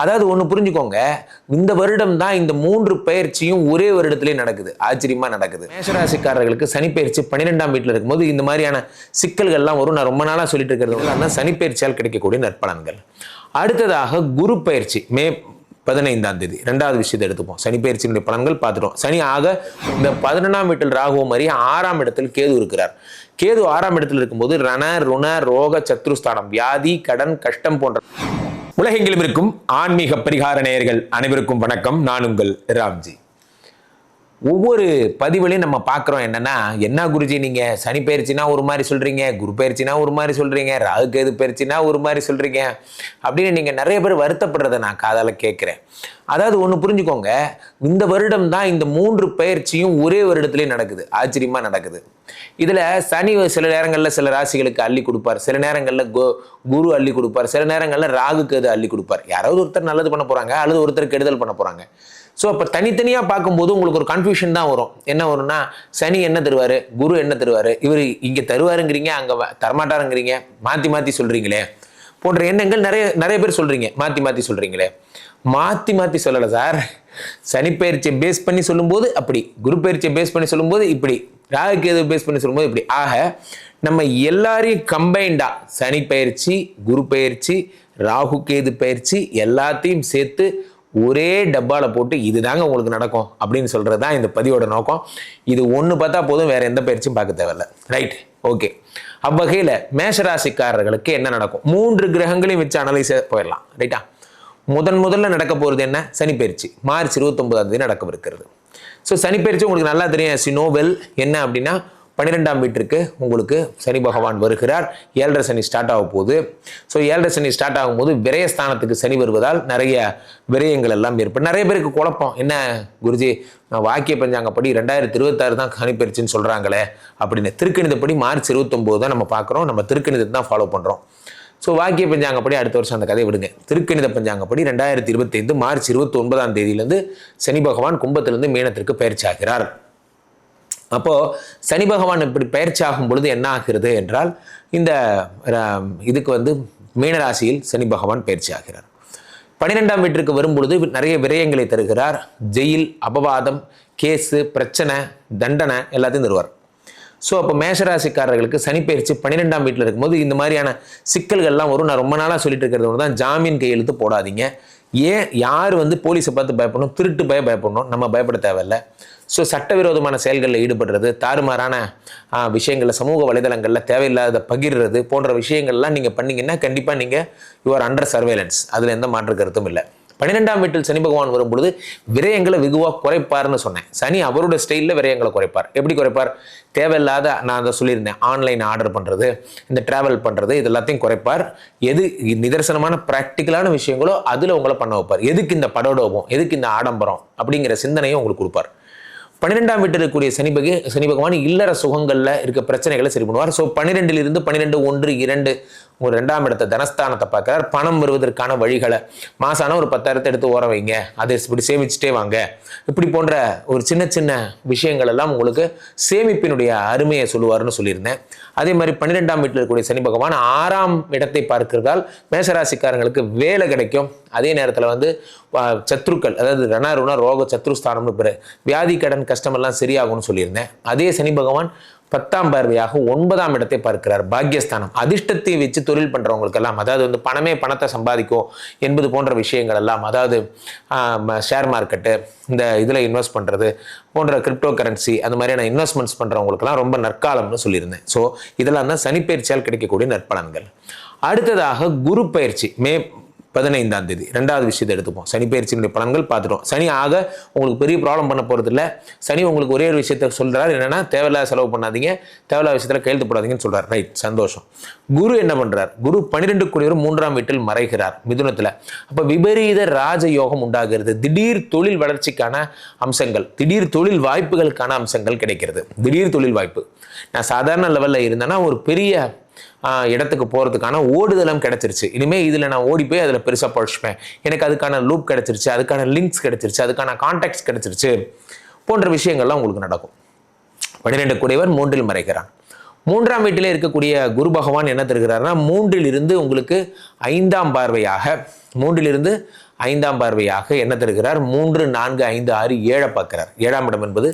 அதாவது ஒன்று புரிஞ்சுக்கோங்க. இந்த வருடம் தான் இந்த மூன்று பயிற்சியும் ஒரே வருடத்திலே நடக்குது. ஆச்சரியமா நடக்குது. மேஷராசிக்காரர்களுக்கு சனிப்பயிற்சி பன்னிரெண்டாம் வீட்டில் இருக்கும்போது இந்த மாதிரியான சிக்கல்கள்லாம் வரும். நான் ரொம்ப நாளாக சொல்லிட்டு இருக்கிறது சனிப்பயிற்சியால் கிடைக்கக்கூடிய நற்பலன்கள். அடுத்ததாக குரு பயிற்சி மே பதினைந்தாம் தேதி. ரெண்டாவது விஷயத்தை எடுத்துப்போம். சனி பயிற்சியினுடைய பலன்கள் பார்த்துட்டோம். சனி ஆக இந்த பதினெண்டாம் வீட்டில் ராகுவ மாதிரி ஆறாம் இடத்தில் கேது இருக்கிறார். கேது ஆறாம் இடத்தில் இருக்கும்போது ரண ருண ரோக சத்ருஸ்தானம் வியாதி கடன் கஷ்டம் போன்ற உலகெங்கிலும் இருக்கும் ஆன்மீக பரிகார நேயர்கள் அனைவருக்கும் வணக்கம். நான் உங்கள் ராம்ஜி. ஒவ்வொரு பதிவுலையும் நம்ம பார்க்குறோம் என்னென்னா என்ன குருஜி நீங்கள் சனி பயிற்சினா ஒரு மாதிரி சொல்கிறீங்க குரு பயிற்சினா ஒரு மாதிரி சொல்கிறீங்க ராகு கேது பயிற்சினா ஒரு மாதிரி சொல்கிறீங்க அப்படின்னு நீங்கள் நிறைய பேர் வருத்தப்படுறதை நான் காதால் கேட்குறேன். அதாவது ஒன்று புரிஞ்சுக்கோங்க இந்த வருடம் தான் இந்த மூன்று பயிற்சியும் ஒரே வருடத்திலே நடக்குது ஆச்சரியமாக நடக்குது. இதில் சனி சில நேரங்களில் சில ராசிகளுக்கு அள்ளி கொடுப்பார் சில நேரங்களில் கு குரு அள்ளி கொடுப்பார் சில நேரங்களில் ராகு கேது அள்ளி கொடுப்பார். யாராவது ஒருத்தர் நல்லது பண்ண போகிறாங்க அல்லது ஒருத்தர் கெடுதல் பண்ண போகிறாங்க ஸோ அப்போ தனித்தனியாக பார்க்கும்போது உங்களுக்கு ஒரு கன்ஃபியூஷன் தான் வரும். என்ன வரும்னா சனி என்ன தருவார்? குரு என்ன தருவார்? இவர் இங்கே தருவாருங்கிறீங்க அங்கே தரமாட்டாருங்கிறீங்க. மாற்றி மாற்றி சொல்கிறீங்களே போன்ற எண்ணங்கள் நிறைய நிறைய பேர் சொல்கிறீங்க மாற்றி மாற்றி சொல்கிறீங்களே மாற்றி மாற்றி சொல்லலை சார். சனி பயிற்சியை பேஸ் பண்ணி சொல்லும்போது அப்படி. குரு பயிற்சியை பேஸ் பண்ணி சொல்லும்போது இப்படி. ராகு எது பேஸ் பண்ணி சொல்லும்போது இப்படி. ஆக நம்ம எல்லாரையும் கம்பைண்டாக சனி பயிற்சி குரு பயிற்சி ராகு கேது பயிற்சி எல்லாத்தையும் சேர்த்து ஒரே டப்பாவில் போட்டு இதுதாங்க உங்களுக்கு நடக்கும் அப்படின்னு சொல்கிறது தான் இந்த பதிவோட நோக்கம். இது ஒன்று பார்த்தா போதும் வேறு எந்த பயிற்சியும் பார்க்க தேவையில்ல. ரைட் ஓகே அவ்வகையில் மேஷராசிக்காரர்களுக்கு என்ன நடக்கும்? மூன்று கிரகங்களையும் வச்சு அனலைஸ் போயிடலாம். ரைட்டா முதன் முதல்ல நடக்க போகிறது என்ன? சனிப்பயிற்சி மார்ச் இருபத்தொன்பதாம் தேதி நடக்கவிருக்கிறது ஸோ சனிப்பயிற்சி உங்களுக்கு நல்லா தெரியும். சினோவெல் என்ன அப்படின்னா பன்னிரெண்டாம் வீட்டிற்கு உங்களுக்கு சனி பகவான் வருகிறார். ஏழரை சனி ஸ்டார்ட் ஆக போகுது. ஸோ ஏழரை சனி ஸ்டார்ட் ஆகும்போது விரயஸ்தானத்துக்கு சனி வருவதால் நிறைய விரயங்கள் எல்லாம் ஏற்படும். நிறைய பேருக்கு குழப்பம். என்ன குருஜி வாக்கிய பஞ்சாங்கப்படி ரெண்டாயிரத்தி இருபத்தாறு தான் சனி சொல்கிறாங்களே அப்படின்னு. திருக்கணிதப்படி மார்ச் இருபத்தொம்போது தான் நம்ம பார்க்குறோம். நம்ம திருக்கணிதத்தை தான் ஃபாலோ பண்ணுறோம் ஸோ வாக்கிய பஞ்சாங்கப்படி அடுத்த வருஷம் அந்த கதையை விடுங்க. திருக்கணித பஞ்சாங்கப்படி ரெண்டாயிரத்தி இருபத்தைந்து மார்ச் இருபத்தி ஒன்பதாம் தேதியிலேருந்து சனி பகவான் கும்பத்திலிருந்து மீனத்திற்கு பயிற்சி ஆகிறார். அப்போது சனி பகவான் இப்படி பயிற்சி ஆகும் பொழுது என்ன ஆகிறது என்றால் இந்த இதுக்கு வந்து மீனராசியில் சனி பகவான் பயிற்சி ஆகிறார் பன்னிரெண்டாம் வீட்டிற்கு வரும்பொழுது நிறைய விரயங்களை தருகிறார். ஜெயில் அபவாதம் கேஸு பிரச்சனை தண்டனை எல்லாத்தையும் தருவார். ஸோ அப்போ மேஷராசிக்காரர்களுக்கு சனிப்பயிற்சி பன்னிரெண்டாம் வீட்டில் இருக்கும்போது இந்த மாதிரியான சிக்கல்கள்லாம் வரும். நான் ரொம்ப நாளாக சொல்லிட்டு இருக்கிறது ஒன்று தான். ஜாமீன் கையெழுத்து போடாதீங்க. ஏன் யார் வந்து போலீஸை பார்த்து பயப்படணும்? திருட்டு பய பயப்படணும். நம்ம பயப்பட தேவையில்ல. ஸோ சட்டவிரோதமான செயல்களில் ஈடுபடுறது தாறுமாறான விஷயங்களில் சமூக வலைதளங்களில் தேவையில்லாத பகிர்றது போன்ற விஷயங்கள்லாம் நீங்கள் பண்ணிங்கன்னா கண்டிப்பாக நீங்கள் யுவர் அண்டர் சர்வேலன்ஸ் அதில் எந்த மாற்று கருத்தும் இல்லை. பன்னிரெண்டாம் வீட்டில் சனி பகவான் வரும்பொழுது விரயங்களை வெகுவாக குறைப்பார்னு சொன்னேன். சனி அவரோட ஸ்டைலில் விரயங்களை குறைப்பார். எப்படி குறைப்பார்? தேவையில்லாத நான் அதை சொல்லியிருந்தேன் ஆன்லைன் ஆர்டர் பண்ணுறது இந்த ட்ராவல் பண்ணுறது இது எல்லாத்தையும் குறைப்பார். எது நிதர்சனமான ப்ராக்டிக்கலான விஷயங்களோ அதில் உங்களை பண்ண வைப்பார். எதுக்கு இந்த படோடோபம்? எதுக்கு இந்த ஆடம்பரம்? அப்படிங்கிற சிந்தனையும் உங்களுக்கு கொடுப்பார். பன்னிரெண்டாம் வீட்டில் இருக்கக்கூடிய சனி பகை சனி பகவான் இல்லற சுகங்களில் இருக்க பிரச்சனைகளை சரி பண்ணுவார். ஸோ பன்னிரெண்டிலிருந்து பன்னிரெண்டு ஒன்று இரண்டு ஒரு ரெண்டாம் இடத்த தனஸ்தானத்தை பார்க்குறார். பணம் வருவதற்கான வழிகளை மாசான ஒரு பத்தாயிரத்தை எடுத்து ஓர வைங்க. அதை இப்படி சேமிச்சுட்டே வாங்க. இப்படி போன்ற ஒரு சின்ன சின்ன விஷயங்கள் எல்லாம் உங்களுக்கு சேமிப்பினுடைய அருமையை சொல்லுவார்னு சொல்லியிருந்தேன். அதே மாதிரி பன்னிரெண்டாம் வீட்டில் இருக்கக்கூடிய சனி பகவான் ஆறாம் இடத்தை பார்க்கிறதால் மேசராசிக்காரங்களுக்கு வேலை கிடைக்கும். அதே நேரத்தில் வந்து சத்ருக்கள் அதாவது ரணருண ரோக சத்ருஸ்தானம்னு பேர். வியாதி கடன் கஷ்டமெல்லாம் சரியாகும்னு சொல்லியிருந்தேன். அதே சனி பகவான் பத்தாம் பார்வையாக ஒன்பதாம் இடத்தை பார்க்கிறார். பாக்கியஸ்தானம் அதிர்ஷ்டத்தை வச்சு தொழில் பண்ணுறவங்களுக்கெல்லாம் அதாவது வந்து பணமே பணத்தை சம்பாதிக்கும் என்பது போன்ற விஷயங்கள் எல்லாம் அதாவது ஷேர் மார்க்கெட்டு இந்த இதில் இன்வெஸ்ட் பண்ணுறது போன்ற கிரிப்டோ கரன்சி அந்த மாதிரியான இன்வெஸ்ட்மெண்ட்ஸ் பண்ணுறவங்களுக்கெல்லாம் ரொம்ப நற்காலம்னு சொல்லியிருந்தேன். ஸோ இதெல்லாம் தான் சனிப்பயிற்சியால் கிடைக்கக்கூடிய நற்பலன்கள். அடுத்ததாக குரு பயிற்சி. மே பதினைந்தாம் தேதி. ரெண்டாவது விஷயத்தை எடுத்துப்போம். சனி பயிற்சியினுடைய பலன்கள் பார்த்துட்டோம். சனி ஆக உங்களுக்கு பெரிய ப்ராப்ளம் பண்ண போகிறது இல்லை சனி உங்களுக்கு ஒரே ஒரு விஷயத்த சொல்கிறார் என்னென்னா தேவையில்லாத செலவு பண்ணாதீங்க. தேவையில்லாத விஷயத்தில் கையெழுத்து போடாதீங்கன்னு ரைட் சந்தோஷம். குரு என்ன பண்ணுறார் குரு பன்னிரெண்டு குடியவர் மூன்றாம் வீட்டில் மறைகிறார் மிதுனத்தில். அப்போ விபரீத ராஜ யோகம் உண்டாகிறது. திடீர் தொழில் வளர்ச்சிக்கான அம்சங்கள் திடீர் தொழில் வாய்ப்புகளுக்கான அம்சங்கள் கிடைக்கிறது. திடீர் தொழில் வாய்ப்பு. நான் சாதாரண லெவலில் இருந்தேன்னா ஒரு பெரிய இடத்துக்கு போகிறதுக்கான ஓடுதலம் கிடச்சிருச்சு. இனிமேல் இதில் நான் ஓடி போய் அதில் பெருசாக படிச்சுப்பேன் எனக்கு அதுக்கான லூப் கிடச்சிருச்சு அதுக்கான லிங்க்ஸ் கிடச்சிருச்சு அதுக்கான கான்டாக்ட்ஸ் கிடச்சிருச்சு போன்ற விஷயங்கள்லாம் உங்களுக்கு நடக்கும். பன்னிரெண்டு குடைவர் மூன்றில் மறைக்கிறான் மூன்றாம் வீட்டிலே இருக்கக்கூடிய குரு பகவான் என்ன தருகிறாருன்னா மூன்றில் இருந்து உங்களுக்கு ஐந்தாம் பார்வையாக மூன்றிலிருந்து ஐந்தாம் பார்வையாக என்ன தருகிறார்? மூன்று நான்கு ஐந்து ஆறு ஏழை பார்க்கிறார். ஏழாம் இடம் என்பது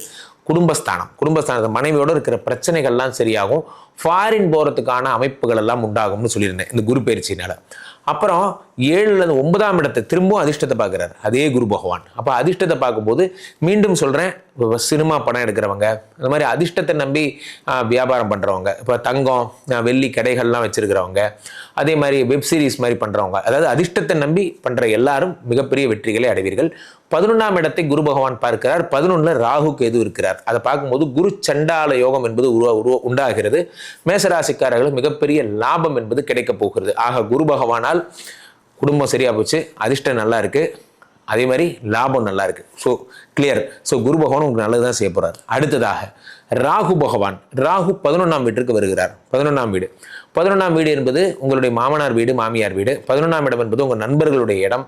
குடும்பஸ்தானம். குடும்பஸ்தானத்தை மனைவியோடு இருக்கிற பிரச்சனைகள்லாம் சரியாகும். ஃபாரின் போகிறதுக்கான அமைப்புகள் எல்லாம் உண்டாகும்னு சொல்லியிருந்தேன் இந்த குரு பயிற்சியினால. அப்புறம் ஏழுலருந்து ஒன்பதாம் இடத்தை திரும்பவும் அதிர்ஷ்டத்தை பார்க்குறாரு. அதே குரு பகவான். அப்போ அதிர்ஷ்டத்தை பார்க்கும்போது மீண்டும் சொல்கிறேன் சினிமா படம் எடுக்கிறவங்க இந்த மாதிரி அதிர்ஷ்டத்தை நம்பி வியாபாரம் பண்ணுறவங்க இப்போ தங்கம் வெள்ளி கடைகள்லாம் வச்சுருக்கிறவங்க அதே மாதிரி வெப் சீரிஸ் மாதிரி பண்ணுறவங்க அதாவது அதிர்ஷ்டத்தை நம்பி பண்ணுற எல்லாரும் மிகப்பெரிய வெற்றிகளை அடைவீர்கள். பதினொன்றாம் இடத்தை குரு பகவான் பார்க்கிறார். பதினொன்றில் ராகு கேது இருக்கிறார். அதை பார்க்கும்போது குரு சண்டால யோகம் என்பது உருவா உருவ உண்டாகிறது. மேசராசிக்காரர்களுக்கு மிகப்பெரிய லாபம் என்பது கிடைக்கப் போகிறது. ஆக குரு பகவானால் குடும்பம் சரியாக போச்சு அதிர்ஷ்டம் நல்லா இருக்கு. அதே மாதிரி லாபம் நல்லா இருக்கு. ஸோ கிளியர் ஸோ குரு பகவான் உங்களுக்கு நல்லது தான் செய்ய போறார். அடுத்ததாக ராகு பகவான். ராகு பதினொன்றாம் வீட்டிற்கு வருகிறார். பதினொன்றாம் வீடு. பதினொன்றாம் வீடு என்பது உங்களுடைய மாமனார் வீடு மாமியார் வீடு. பதினொன்றாம் இடம் என்பது உங்கள் நண்பர்களுடைய இடம்.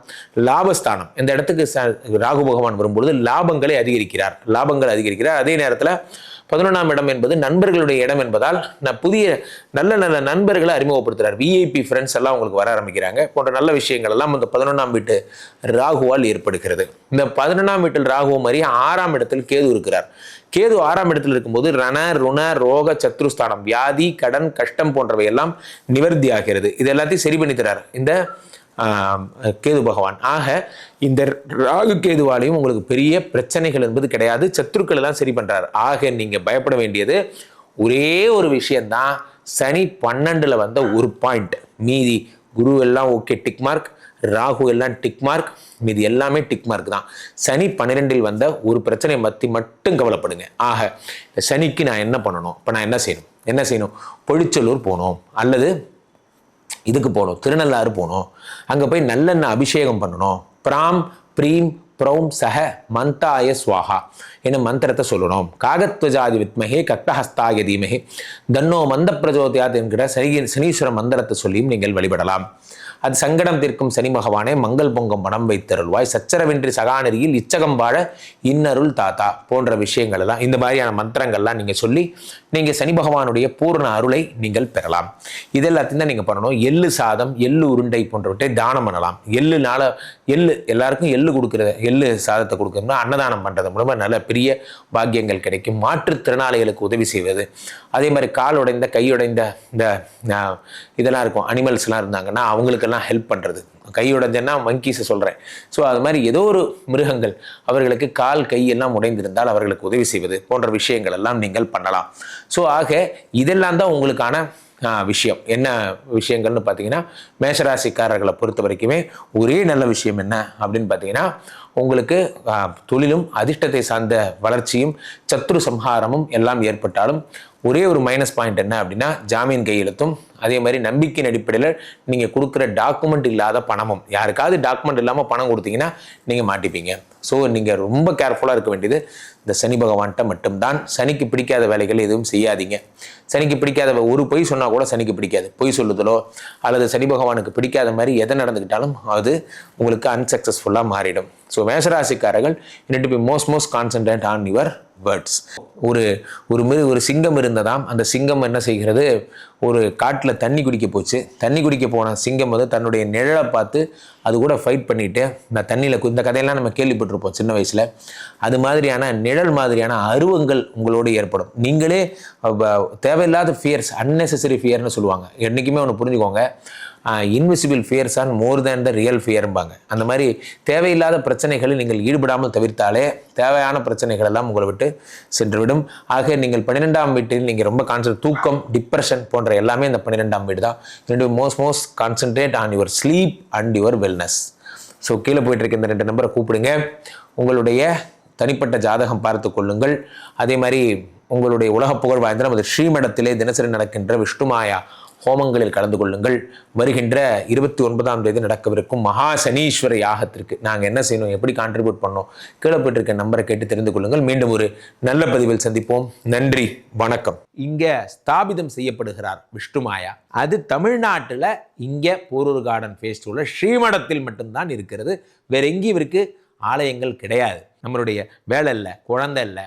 லாபஸ்தானம். இந்த இடத்துக்கு ராகு பகவான் வரும்பொழுது லாபங்களை அதிகரிக்கிறார். லாபங்கள் அதிகரிக்கிறார். அதே நேரத்தில் பதினொன்றாம் இடம் என்பது நண்பர்களுடைய இடம் என்பதால் நான் புதிய நல்ல நல்ல நண்பர்களை அறிமுகப்படுத்துகிறார் விஐபி ஃப்ரெண்ட்ஸ் எல்லாம் உங்களுக்கு வர ஆரம்பிக்கிறாங்க. போன்ற நல்ல விஷயங்கள் எல்லாம் இந்த பதினொன்றாம் வீட்டு ராகுவால் ஏற்படுகிறது. இந்த பதினொன்றாம் வீட்டில் ராகு மாதிரி ஆறாம் இடத்தில் கேது இருக்கிறார். கேது ஆறாம் இடத்தில் இருக்கும்போது ரண ருண ரோக சத்ருஸ்தானம் வியாதி கடன் கஷ்டம் போன்றவை எல்லாம் நிவர்த்தி ஆகிறது இது எல்லாத்தையும் சரி பண்ணி தரார். இந்த கேது பகவான். ஆக இந்த ராகு கேதுவாலையும் உங்களுக்கு பெரிய பிரச்சனைகள் என்பது கிடையாது. சத்துருக்கள் எல்லாம் சரி பண்ணுறாரு ஆக நீங்கள் பயப்பட வேண்டியது ஒரே ஒரு விஷயந்தான் சனி பன்னெண்டில் வந்த ஒரு பாயிண்ட் மீதி குரு எல்லாம் ஓகே டிக் மார்க் ராகு எல்லாம் டிக் மார்க் மீதி எல்லாமே டிக் மார்க் தான். சனி பன்னிரெண்டில் வந்த ஒரு பிரச்சனை பற்றி மட்டும் கவலைப்படுங்க. ஆக சனிக்கு நான் என்ன பண்ணணும்? இப்போ நான் என்ன செய்யணும்? என்ன செய்யணும்? பொழிச்சலூர் போகணும். அல்லது இதுக்கு போகணும். திருநள்ளாறு போகணும். அங்கே போய் நல்லெண்ணெய் அபிஷேகம் பண்ணணும். பிராம் பிரீம் ப்ரௌம் சஹ மந்தாய சுவாகா என்னும் மந்திரத்தை சொல்லணும். காகத்வஜாதி வித்மகே கட்டஹஸ்தாய தீமகே. தன்னோ மந்த பிரஜோதியாத் என்கிற சனி சனீஸ்வர மந்திரத்தை சொல்லியும் நீங்கள் வழிபடலாம். அது சங்கடம் தீர்க்கும் சனி பகவானே மங்கள் பொங்கும் மனம் வைத்தருள்வாய். சச்சரவின்றி சகாநெறியில் இச்சகம் வாழ இன்னருள் தாத்தா போன்ற விஷயங்கள் எல்லாம் இந்த மாதிரியான மந்திரங்கள்லாம் நீங்கள் சொல்லி நீங்கள் சனி பகவானுடைய பூர்ண அருளை நீங்கள் பெறலாம். இதெல்லாத்தையும் தான் நீங்கள் பண்ணணும். எள்ளு சாதம் எள்ளு உருண்டை போன்றவற்றை தானம் பண்ணலாம். எள்ளுனால எள்ளு எல்லாருக்கும் எள்ளு கொடுக்குற எள்ளு சாதத்தை கொடுக்கணும்னா அன்னதானம் பண்ணுறது மூலமாக நல்ல பெரிய பாக்கியங்கள் கிடைக்கும். மாற்றுத்திறனாளிகளுக்கு உதவி செய்வது. அதே மாதிரி கால் உடைந்த கையுடைந்த இந்த இதெல்லாம் இருக்கும். அனிமல்ஸ்லாம் இருந்தாங்கன்னா அவங்களுக்கு இதெல்லாம் ஹெல்ப் பண்ணுறது கை உடைஞ்சேன்னா மங்கீஸை சொல்கிறேன் ஸோ அது மாதிரி ஏதோ ஒரு மிருகங்கள் அவர்களுக்கு கால் கை எல்லாம் உடைந்திருந்தால் அவர்களுக்கு உதவி செய்வது போன்ற விஷயங்கள் எல்லாம் நீங்கள் பண்ணலாம். ஸோ ஆக இதெல்லாம் தான் உங்களுக்கான விஷயம். என்ன விஷயங்கள்னு பார்த்தீங்கன்னா மேஷராசிக்காரர்களை பொறுத்த வரைக்குமே ஒரே நல்ல விஷயம் என்ன அப்படின்னு பார்த்தீங்கன்னா உங்களுக்கு தொழிலும் அதிர்ஷ்டத்தை சார்ந்த வளர்ச்சியும் சத்ரு சம்ஹாரமும் எல்லாம் ஏற்பட்டாலும் ஒரே ஒரு மைனஸ் பாயிண்ட் என்ன அப்படின்னா ஜாமீன் கையெழுத்தும் அதே மாதிரி நம்பிக்கையின் அடிப்படையில் நீங்கள் கொடுக்குற டாக்குமெண்ட் இல்லாத பணமும். யாருக்காவது டாக்குமெண்ட் இல்லாமல் பணம் கொடுத்தீங்கன்னா நீங்கள் மாட்டிப்பீங்க. ஸோ நீங்கள் ரொம்ப கேர்ஃபுல்லாக இருக்க வேண்டியது இந்த சனி பகவான்கிட்ட மட்டும்தான். சனிக்கு பிடிக்காத வேலைகள் எதுவும் செய்யாதீங்க. சனிக்கு பிடிக்காத ஒரு பொய் சொன்னால் கூட சனிக்கு பிடிக்காது. பொய் சொல்லுதலோ அல்லது சனி பகவானுக்கு பிடிக்காத மாதிரி எதை நடந்துக்கிட்டாலும் அது உங்களுக்கு அன்சக்ஸஸ்ஃபுல்லாக மாறிடும். So மேஷராசிக்காரர்கள் to be most most concentrate on your words ஒரு ஒரு மிரு ஒரு சிங்கம் இருந்ததாம் அந்த சிங்கம் என்ன செய்கிறது? ஒரு காட்டில் தண்ணி குடிக்க போச்சு. தண்ணி குடிக்க போன சிங்கம் வந்து தன்னுடைய நிழலை பார்த்து அது கூட ஃபைட் பண்ணிட்டு இந்த தண்ணியில் இந்த கதையெல்லாம் நம்ம கேள்விப்பட்டிருப்போம் சின்ன வயசில். அது மாதிரியான நிழல் மாதிரியான அருவங்கள் உங்களோடு ஏற்படும். நீங்களே தேவையில்லாத ஃபியர்ஸ் அன்னெசரி ஃபியர்னு சொல்லுவாங்க. என்றைக்குமே ஒன்று புரிஞ்சுக்கோங்க. Invisible fears on more than the real ஃபியர்ம்பாங்க அந்த மாதிரி தேவையில்லாத பிரச்சனைகளில் நீங்கள் ஈடுபடாமல் தவிர்த்தாலே தேவையான பிரச்சனைகள் எல்லாம் உங்களை விட்டு சென்றுவிடும். ஆக நீங்கள் பன்னிரெண்டாம் வீட்டில் நீங்கள் ரொம்ப கான்சன்ட் தூக்கம் டிப்ரெஷன் போன்ற எல்லாமே இந்த பன்னிரெண்டாம் வீடு தான். ரெண்டு most most concentrate on your sleep and your wellness so கீழே போயிட்டு இருக்க இந்த ரெண்டு நம்பரை கூப்பிடுங்க. உங்களுடைய தனிப்பட்ட ஜாதகம் பார்த்து கொள்ளுங்கள். அதே மாதிரி உங்களுடைய உலக புகழ் வாய்ந்த நமது ஸ்ரீமடத்திலே தினசரி நடக்கின்ற விஷ்ணுமாயா ஹோமங்களில் கலந்து கொள்ளுங்கள். வருகின்ற இருபத்தி ஒன்பதாம் தேதி நடக்கவிருக்கும் மகா சனீஸ்வர யாகத்திற்கு நாங்கள் என்ன செய்யணும் எப்படி கான்ட்ரிபியூட் பண்ணோம் கீழே போயிட்டு நம்பரை கேட்டு தெரிந்து கொள்ளுங்கள். மீண்டும் ஒரு நல்ல பதிவில் சந்திப்போம். நன்றி வணக்கம். இங்கே ஸ்தாபிதம் செய்யப்படுகிறார் விஷ்ணுமாயா அது தமிழ்நாட்டில் இங்கே போரூர் கார்டன் ஃபேஸ்டிவலில் ஸ்ரீமடத்தில் மட்டும்தான் இருக்கிறது. வேற எங்கேயும் இவருக்கு ஆலயங்கள் கிடையாது. நம்மளுடைய வேலை இல்லை குழந்தை இல்லை